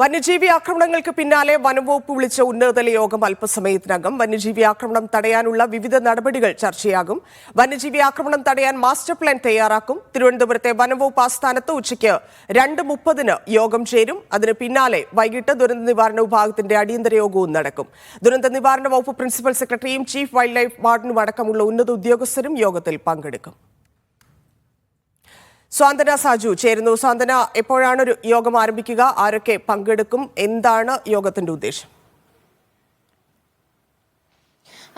വന്യജീവി ആക്രമണങ്ങൾക്ക് പിന്നാലെ വനംവകുപ്പ് വിളിച്ച ഉന്നതതല യോഗം അല്പസമയത്തിനകം വന്യജീവി ആക്രമണം തടയാനുള്ള വിവിധ നടപടികൾ ചർച്ചയാകും. വന്യജീവി ആക്രമണം തടയാൻ മാസ്റ്റർ പ്ലാൻ തയ്യാറാക്കും. തിരുവനന്തപുരത്തെ വനംവകുപ്പ് ആസ്ഥാനത്ത് ഉച്ചയ്ക്ക് രണ്ട് മുപ്പതിന് യോഗം ചേരും. അതിന് പിന്നാലെ വൈകിട്ട് ദുരന്ത നിവാരണ വിഭാഗത്തിന്റെ അടിയന്തര യോഗവും നടക്കും. ദുരന്ത നിവാരണ വകുപ്പ് പ്രിൻസിപ്പൽ സെക്രട്ടറിയും ചീഫ് വൈൽഡ് ലൈഫ് വാർഡനും അടക്കമുള്ള ഉന്നത ഉദ്യോഗസ്ഥരും യോഗത്തിൽ പങ്കെടുക്കും. സ്വാന്തന സാജു ചേരുന്നു. സ്വാന്തന എപ്പോഴാണ് ഒരു യോഗം ആരംഭിക്കുക? ആരൊക്കെ പങ്കെടുക്കും? എന്താണ് യോഗത്തിന്റെ ഉദ്ദേശം?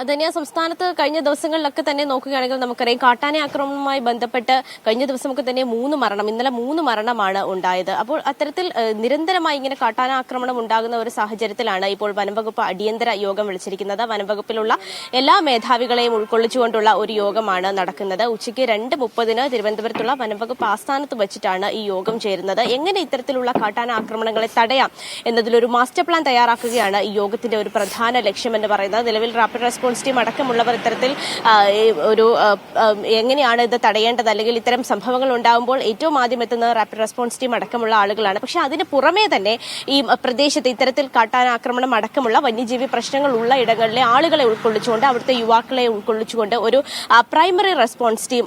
അതന്നെ സംസ്ഥാനത്ത് കഴിഞ്ഞ ദിവസങ്ങളിലൊക്കെ തന്നെ നോക്കുകയാണെങ്കിൽ നമുക്കറിയാം കാട്ടാന ആക്രമണവുമായി ബന്ധപ്പെട്ട് കഴിഞ്ഞ ദിവസമൊക്കെ തന്നെ മൂന്ന് മരണം ഇന്നലെ മൂന്ന് മരണമാണ് ഉണ്ടായത്. അപ്പോൾ അത്തരത്തിൽ നിരന്തരമായി ഇങ്ങനെ കാട്ടാന ആക്രമണം ഉണ്ടാകുന്ന ഒരു സാഹചര്യത്തിലാണ് ഇപ്പോൾ വനംവകുപ്പ് അടിയന്തര യോഗം വിളിച്ചിരിക്കുന്നത്. വനംവകുപ്പിലുള്ള എല്ലാ മേധാവികളെയും ഉൾക്കൊള്ളിച്ചുകൊണ്ടുള്ള ഒരു യോഗമാണ് നടക്കുന്നത്. ഉച്ചയ്ക്ക് രണ്ട് മുപ്പതിന് തിരുവനന്തപുരത്തുള്ള വനംവകുപ്പ് ആസ്ഥാനത്ത് വെച്ചിട്ടാണ് ഈ യോഗം ചേരുന്നത്. എങ്ങനെ ഇത്തരത്തിലുള്ള കാട്ടാന ആക്രമണങ്ങളെ തടയാം എന്നതിലൊരു മാസ്റ്റർ പ്ലാൻ തയ്യാറാക്കുകയാണ് ഈ യോഗത്തിന്റെ ഒരു പ്രധാന ലക്ഷ്യം എന്ന് പറയുന്നത്. നിലവിൽ റാപ്പിഡ് റെസ്പോൺസ് ടീം അടക്കമുള്ളവർ ഇത്തരത്തിൽ ഒരു എങ്ങനെയാണ് ഇത് തടയേണ്ടത്? അല്ലെങ്കിൽ ഇത്തരം സംഭവങ്ങൾ ഉണ്ടാകുമ്പോൾ ഏറ്റവും ആദ്യം എത്തുന്നത് റാപ്പിഡ് റെസ്പോൺസ് ടീം അടക്കമുള്ള ആളുകളാണ്. പക്ഷേ അതിന് പുറമേ തന്നെ ഈ പ്രദേശത്ത് ഇത്തരത്തിൽ കാട്ടാനാക്രമണം അടക്കമുള്ള വന്യജീവി പ്രശ്നങ്ങൾ ഉള്ള ഇടങ്ങളിലെ ആളുകളെ ഉൾക്കൊള്ളിച്ചുകൊണ്ട് അവിടുത്തെ യുവാക്കളെ ഉൾക്കൊള്ളിച്ചുകൊണ്ട് ഒരു പ്രൈമറി റെസ്പോൺസ് ടീം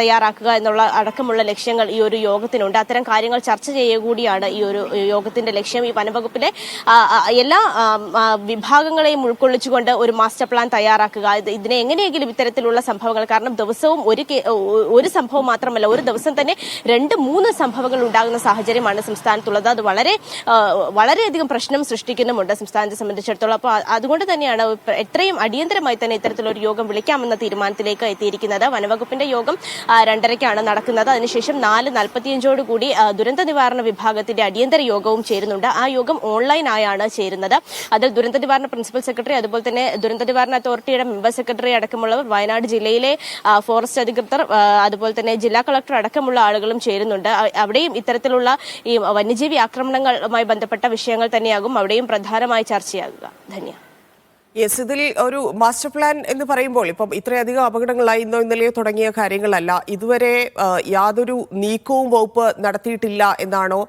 തയ്യാറാക്കുക എന്നുള്ള അടക്കമുള്ള ലക്ഷ്യങ്ങൾ ഈ ഒരു യോഗത്തിനുണ്ട്. അത്തരം കാര്യങ്ങൾ ചർച്ച ചെയ്യുക കൂടിയാണ് ഈ ഒരു യോഗത്തിന്റെ ലക്ഷ്യം. ഈ വനംവകുപ്പിലെ എല്ലാ വിഭാഗങ്ങളെയും ഉൾക്കൊള്ളിച്ചുകൊണ്ട് ഒരു മാസ്റ്റർ പ്ലാൻ തയ്യാറാക്കുക. ഇതിനെ എങ്ങനെയെങ്കിലും ഇത്തരത്തിലുള്ള സംഭവങ്ങൾ കാരണം ദിവസവും ഒരു ഒരു സംഭവം മാത്രമല്ല ഒരു ദിവസം തന്നെ രണ്ട് മൂന്ന് സംഭവങ്ങൾ ഉണ്ടാകുന്ന സാഹചര്യമാണ് സംസ്ഥാനത്തുള്ളത്. അത് വളരെ വളരെയധികം പ്രശ്നം സൃഷ്ടിക്കുന്നുമുണ്ട് സംസ്ഥാനത്തെ സംബന്ധിച്ചിടത്തോളം. അപ്പോൾ അതുകൊണ്ട് തന്നെയാണ് എത്രയും അടിയന്തരമായി തന്നെ ഇത്തരത്തിലൊരു യോഗം വിളിക്കാമെന്ന തീരുമാനത്തിലേക്ക് എത്തിയിരിക്കുന്നത്. വനവകുപ്പിന്റെ യോഗം രണ്ടരയ്ക്കാണ് നടക്കുന്നത്. അതിനുശേഷം നാല് നാൽപ്പത്തിയഞ്ചോട് കൂടി ആ, ദുരന്ത നിവാരണ വിഭാഗത്തിന്റെ അടിയന്തര യോഗവും ചേരുന്നുണ്ട്. ആ യോഗം ഓൺലൈനായാണ് ചേരുന്നത്. അതിൽ ദുരന്ത നിവാരണ പ്രിൻസിപ്പൽ സെക്രട്ടറി അതുപോലെ തന്നെ ദുരന്ത നിവാരണ അതോറിറ്റിയുടെ മെമ്പർ സെക്രട്ടറി അടക്കമുള്ളവർ വയനാട് ജില്ലയിലെ ഫോറസ്റ്റ് അധികൃതർ അതുപോലെ തന്നെ ജില്ലാ കളക്ടർ അടക്കമുള്ള ആളുകളും ചേരുന്നുണ്ട്. അവിടെയും ഇത്തരത്തിലുള്ള ഈ വന്യജീവി ആക്രമണങ്ങളുമായി ബന്ധപ്പെട്ട വിഷയങ്ങൾ തന്നെയാകും അവിടെയും പ്രധാനമായി ചർച്ചയാകുക. ധന്യ യെസ് ഇതിൽ ഒരു മാസ്റ്റർ പ്ലാൻ എന്ന് പറയുമ്പോൾ ഇപ്പം ഇത്രയധികം അപകടങ്ങളായി ഇന്നോ ഇന്നലെയോ തുടങ്ങിയ കാര്യങ്ങളല്ല. ഇതുവരെ യാതൊരു നീക്കവും വകുപ്പ് നടത്തിയിട്ടില്ല എന്നാണോ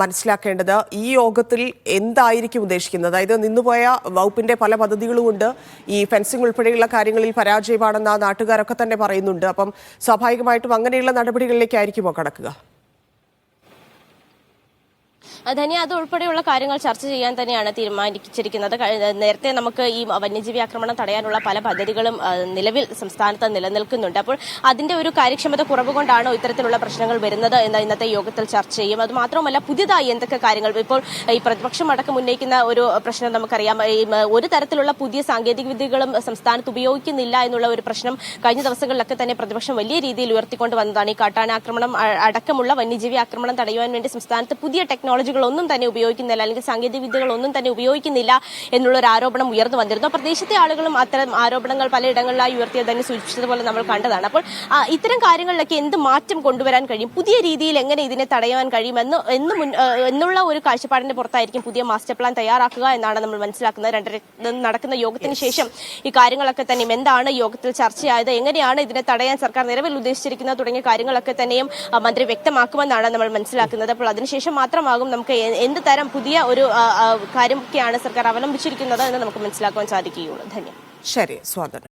മനസ്സിലാക്കേണ്ടത്. ഈ യോഗത്തിൽ എന്തായിരിക്കും ഉദ്ദേശിക്കുന്നത്? അതായത് നിന്നുപോയ വകുപ്പിന്റെ പല പദ്ധതികളുമുണ്ട്. ഈ ഫെൻസിംഗ് ഉൾപ്പെടെയുള്ള കാര്യങ്ങളിൽ പരാജയമാണെന്ന് ആ നാട്ടുകാരൊക്കെ തന്നെ പറയുന്നുണ്ട്. അപ്പം സ്വാഭാവികമായിട്ടും അങ്ങനെയുള്ള നടപടികളിലേക്കായിരിക്കുമോ കടക്കുക? ധന്യ അത് ഉൾപ്പെടെയുള്ള കാര്യങ്ങൾ ചർച്ച ചെയ്യാൻ തന്നെയാണ് തീരുമാനിച്ചിരിക്കുന്നത്. നേരത്തെ നമുക്ക് ഈ വന്യജീവി ആക്രമണം തടയാനുള്ള പല പദ്ധതികളും നിലവിൽ സംസ്ഥാനത്ത് നിലനിൽക്കുന്നുണ്ട്. അപ്പോൾ അതിന്റെ ഒരു കാര്യക്ഷമത കുറവ് കൊണ്ടാണോ ഇത്തരത്തിലുള്ള പ്രശ്നങ്ങൾ വരുന്നത് എന്ന് ഇന്നത്തെ യോഗത്തിൽ ചർച്ച ചെയ്യും. അത് മാത്രമല്ല പുതിയതായി എന്തൊക്കെ കാര്യങ്ങൾ? ഇപ്പോൾ ഈ പ്രതിപക്ഷം അടക്കം ഉന്നയിക്കുന്ന ഒരു പ്രശ്നം നമുക്കറിയാം. ഒരു തരത്തിലുള്ള പുതിയ സാങ്കേതിക വിദ്യകളും സംസ്ഥാനത്ത് ഉപയോഗിക്കുന്നില്ല എന്നുള്ള ഒരു പ്രശ്നം കഴിഞ്ഞ ദിവസങ്ങളിലൊക്കെ തന്നെ പ്രതിപക്ഷം വലിയ രീതിയിൽ ഉയർത്തിക്കൊണ്ട് വന്നതാണ്. ഈ കാട്ടാനാക്രമണം അടക്കമുള്ള വന്യജീവി ആക്രമണം തടയുവാൻ വേണ്ടി സംസ്ഥാനത്ത് പുതിയ ടെക്നോളജികൾ ഒന്നും തന്നെ ഉപയോഗിക്കുന്നില്ല അല്ലെങ്കിൽ സാങ്കേതിക വിദ്യകൾ ഒന്നും തന്നെ ഉപയോഗിക്കുന്നില്ല എന്നുള്ളൊരു ആരോപണം ഉയർന്നു വന്നിരുന്നു. പ്രദേശത്തെ ആളുകളും അത്തരം ആരോപണങ്ങൾ പലയിടങ്ങളിലായി ഉയർത്തിയത് തന്നെ സൂചിപ്പിച്ചതുപോലെ നമ്മൾ കണ്ടതാണ്. അപ്പോൾ ഇത്തരം കാര്യങ്ങളിലൊക്കെ എന്ത് മാറ്റം കൊണ്ടുവരാൻ കഴിയും? പുതിയ രീതിയിൽ എങ്ങനെ ഇതിനെ തടയാൻ കഴിയും എന്ന് എന്നുള്ള ഒരു കാഴ്ചപ്പാടിന്റെ പുറത്തായിരിക്കും പുതിയ മാസ്റ്റർ പ്ലാൻ തയ്യാറാക്കുക എന്നാണ് നമ്മൾ മനസ്സിലാക്കുന്നത്. രണ്ടര നടക്കുന്ന യോഗത്തിന് ശേഷം ഈ കാര്യങ്ങളൊക്കെ തന്നെയും എന്താണ് യോഗത്തിൽ ചർച്ചയായത് എങ്ങനെയാണ് ഇതിനെ തടയാൻ സർക്കാർ നിലവിൽ ഉദ്ദേശിച്ചിരിക്കുന്നത് തുടങ്ങിയ കാര്യങ്ങളൊക്കെ തന്നെയും മന്ത്രി വ്യക്തമാക്കുമെന്നാണ് നമ്മൾ മനസ്സിലാക്കുന്നത്. അപ്പോൾ അതിനുശേഷം മാത്രമാകും നമുക്ക് എന്ത് തരം പുതിയ ഒരു കാര്യമൊക്കെയാണ് സർക്കാർ അവലംബിച്ചിരിക്കുന്നത് എന്ന് നമുക്ക് മനസ്സിലാക്കുവാൻ സാധിക്കുകയുള്ളൂ. ധന്യം ശരി സ്വാതന്ത്ര്യം